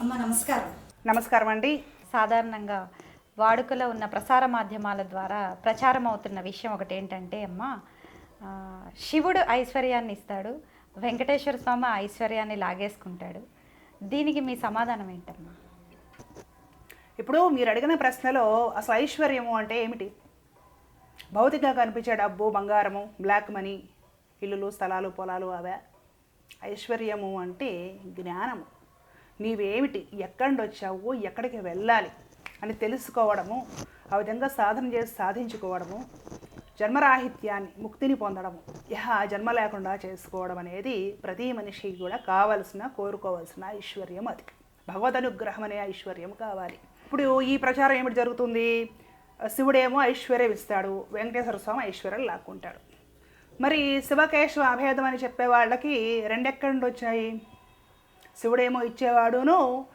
అమ్మ నమస్కారం. నమస్కారం అండి. సాధారణంగా వాడుకలో ఉన్న ప్రసార మాధ్యమాల ద్వారా ప్రచారం అవుతున్న విషయం ఒకటి ఏంటంటే అమ్మ శివుడు ఐశ్వర్యాన్ని ఇస్తాడు వెంకటేశ్వర స్వామి ఐశ్వర్యాన్ని లాగేసుకుంటాడు. దీనికి మీ సమాధానం ఏంటమ్మా? ఇప్పుడు మీరు అడిగిన ప్రశ్నలో అసలు ఐశ్వర్యము అంటే ఏమిటి? భౌతికంగా కనిపించే డబ్బు బంగారము బ్లాక్ మనీ ఇల్లులు స్థలాలు పొలాలు అవే. ఐశ్వర్యము అంటే జ్ఞానము. నీవేమిటి? ఎక్కడి నుండి వచ్చావు? ఎక్కడికి వెళ్ళాలి? అని తెలుసుకోవడము ఆ విధంగా సాధన చేసి సాధించుకోవడము జన్మరాహిత్యాన్ని ముక్తిని పొందడము ఇహ జన్మ లేకుండా చేసుకోవడం అనేది ప్రతి మనిషికి కూడా కావలసిన కోరుకోవాల్సిన ఐశ్వర్యం అది. భగవద్ అనుగ్రహం అనే ఐశ్వర్యం కావాలి. ఇప్పుడు ఈ ప్రచారం ఏమిటి జరుగుతుంది? శివుడేమో ఐశ్వర్యం ఇస్తాడు వెంకటేశ్వర స్వామి ఐశ్వర్యం లాక్కుంటాడు. మరి శివకేశవ అభేదం అని చెప్పే వాళ్ళకి రెండెక్కడి నుండి వచ్చాయి? శివుడేమో ఇచ్చేవాడును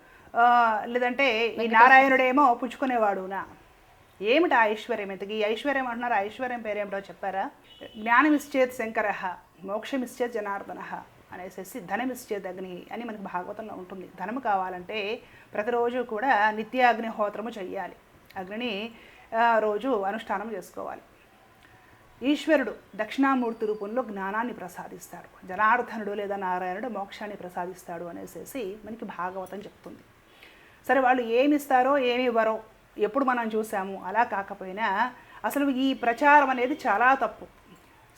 లేదంటే ఈ నారాయణుడేమో పుచ్చుకునేవాడునా? ఏమిటి ఐశ్వర్యం? ఇంతకీ ఈ ఐశ్వర్యం అంటున్నారు? ఐశ్వర్యం పేరేమిటో చెప్పారా? జ్ఞానమిశ్చేత్ శంకర మోక్షమిశ్చేత్ జనార్దన అనేసి ధనమిశ్చేత్ అగ్ని అని మనకి భాగవతంలో ఉంటుంది. ధనము కావాలంటే ప్రతిరోజు కూడా నిత్యాగ్నిహోత్రము చెయ్యాలి. అగ్నిని ఆ, రోజు అనుష్ఠానం చేసుకోవాలి. ఈశ్వరుడు దక్షిణామూర్తి రూపంలో జ్ఞానాన్ని ప్రసాదిస్తాడు. జనార్దనుడు లేదా నారాయణుడు మోక్షాన్ని ప్రసాదిస్తాడు అనేసి మనకి భాగవతం చెప్తుంది. సరే వాళ్ళు ఏమి ఇస్తారో ఏమి ఇవ్వరో ఎప్పుడు మనం చూసాము అలా కాకపోయినా అసలు ఈ ప్రచారం అనేది చాలా తప్పు.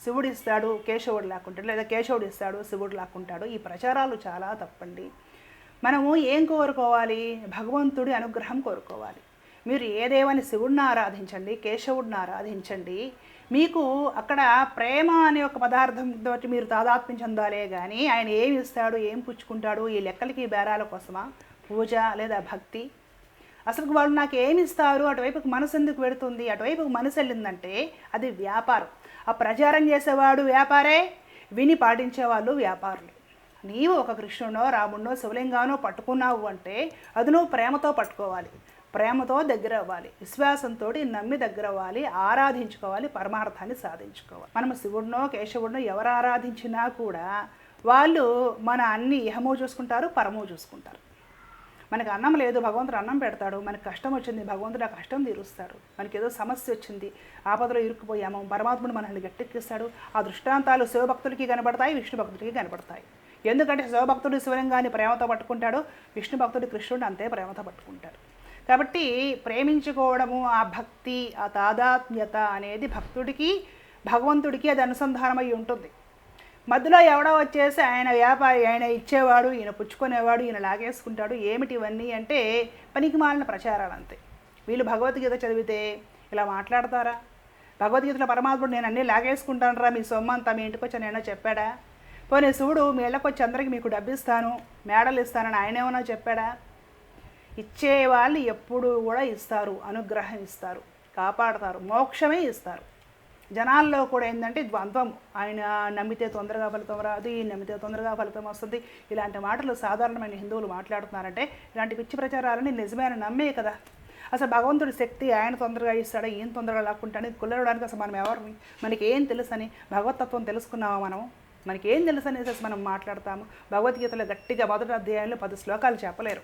శివుడు ఇస్తాడు కేశవుడు లాక్కుంటాడు లేదా కేశవుడు ఇస్తాడు శివుడు లాక్కుంటాడు ఈ ప్రచారాలు చాలా తప్పండి. మనము ఏం కోరుకోవాలి? భగవంతుడి అనుగ్రహం కోరుకోవాలి. మీరు ఏ దేవుని శివుడిని ఆరాధించండి కేశవుడిని ఆరాధించండి మీకు అక్కడ ప్రేమ అనే ఒక పదార్థం తోటి మీరు తాదాత్మ్యం చెందాలే కానీ ఆయన ఏమి ఇస్తాడు ఏం పుచ్చుకుంటాడు ఈ లెక్కలకి బేరాల కోసమా? పూజ లేదా భక్తి? అసలు వాళ్ళు నాకు ఏమి ఇస్తారు? అటువైపుకి మనసు ఎందుకు పెడుతుంది అటువైపుకి మనసు వెళ్ళిందంటే అది వ్యాపారం. ఆ ప్రచారం చేసేవాడు వ్యాపారే విని పాటించేవాళ్ళు వ్యాపారులు. నీవు ఒక కృష్ణునో రాముడినో శివలింగానో పట్టుకున్నావు అంటే అది నువ్వు ప్రేమతో పట్టుకోవాలి. ప్రేమతో దగ్గర అవ్వాలి విశ్వాసంతో నమ్మి దగ్గర అవ్వాలి ఆరాధించుకోవాలి పరమార్థాన్ని సాధించుకోవాలి. మనం శివుడినో కేశవుడినో ఎవరు ఆరాధించినా కూడా వాళ్ళు మన అన్ని ఇహమో చూసుకుంటారు పరమో చూసుకుంటారు. మనకి అన్నం లేదు భగవంతుడు అన్నం పెడతాడు మనకి కష్టం వచ్చింది భగవంతుడు ఆ కష్టం తీరుస్తాడు. మనకి ఏదో సమస్య వచ్చింది ఆపదలో ఇరుక్కుపోయాము పరమాత్ముడు మనల్ని గట్టెక్కిస్తాడు. ఆ దృష్టాంతాలు శివభక్తులకి కనబడతాయి విష్ణు భక్తుడికి కనబడతాయి. ఎందుకంటే శివభక్తుడు శివలింగాన్ని ప్రేమతో పట్టుకుంటాడు విష్ణు భక్తుడు కృష్ణుడు అంతే ప్రేమతో పట్టుకుంటాడు. కాబట్టి ప్రేమించుకోవడము ఆ భక్తి ఆ తాదాత్మ్యత అనేది భక్తుడికి భగవంతుడికి అది అనుసంధానమై ఉంటుంది. మధ్యలో ఎవడో వచ్చేసి ఆయన వ్యాపారి ఆయన ఇచ్చేవాడు ఈయన పుచ్చుకునేవాడు ఈయన లాగేసుకుంటాడు ఏమిటి ఇవన్నీ అంటే పనికి మాలిన ప్రచారాలు అంతే. వీళ్ళు భగవద్గీత చదివితే ఇలా మాట్లాడతారా? భగవద్గీతలో పరమాత్ముడు నేను అన్నీ లాగేసుకుంటాను రా మీ సొమ్మంతా మీ ఇంటికి వచ్చి నేనో చెప్పాడా? పోనీ శివుడు మీ ఇళ్ళకి వచ్చి అందరికి మీకు డబ్బిస్తాను మేడలు ఇస్తానని ఆయన ఏమైనా చెప్పాడా? ఇచ్చే వాళ్ళు ఎప్పుడు కూడా ఇస్తారు అనుగ్రహం ఇస్తారు కాపాడతారు మోక్షమే ఇస్తారు. జనాల్లో కూడా ఏంటంటే ద్వంద్వం. ఆయన నమ్మితే తొందరగా ఫలితం రాదు ఈ నమ్మితే తొందరగా ఫలితం వస్తుంది. ఇలాంటి మాటలు సాధారణమైన హిందువులు మాట్లాడుతున్నారంటే ఇలాంటి పిచ్చి ప్రచారాలని నిజమైన నమ్మే కదా. అసలు భగవంతుడి శక్తి ఆయన తొందరగా ఇస్తాడా ఏం తొందరగా లాక్కుంటాడని కుల్లడానికి అసలు మనం ఎవరిని మనకి ఏం తెలుసని భగవతత్వం తెలుసుకున్నామా మనం మనకి ఏం తెలుసు అనేసి మనం మాట్లాడతాము? భగవద్గీతలో గట్టిగా మొదటి అధ్యాయంలో పది శ్లోకాలు చెప్పలేరు.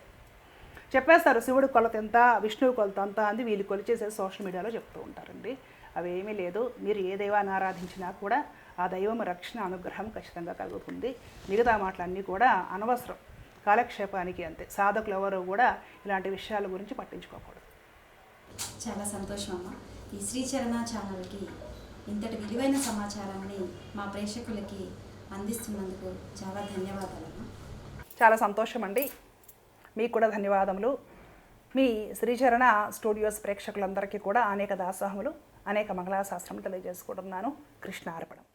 చెప్పేస్తారు శివుడు కొలత ఎంత విష్ణువు కొలత అంత అని వీళ్ళు కొలిచేసేసి సోషల్ మీడియాలో చెప్తూ ఉంటారండి. అవి ఏమీ లేదు. మీరు ఏ దైవాన్ని ఆరాధించినా కూడా ఆ దైవం రక్షణ అనుగ్రహం ఖచ్చితంగా కలుగుతుంది. మిగతా మాటలన్నీ కూడా అనవసరం. కాలక్షేపానికి అంతే. సాధకులు ఎవరు కూడా ఇలాంటి విషయాల గురించి పట్టించుకోకూడదు. చాలా సంతోషం అమ్మ. ఈ శ్రీచరణ ఛానల్కి ఇంతటి విలువైన సమాచారాన్ని మా ప్రేక్షకులకి అందిస్తున్నందుకు చాలా ధన్యవాదాలమ్మా చాలా సంతోషం అండి మీకు కూడా ధన్యవాదములు. మీ శ్రీచరణ స్టూడియోస్ ప్రేక్షకులందరికీ కూడా అనేక దాసోహములు అనేక మంగళాశాస్త్రములు తెలియజేసుకుంటున్నాను. కృష్ణ అర్పణం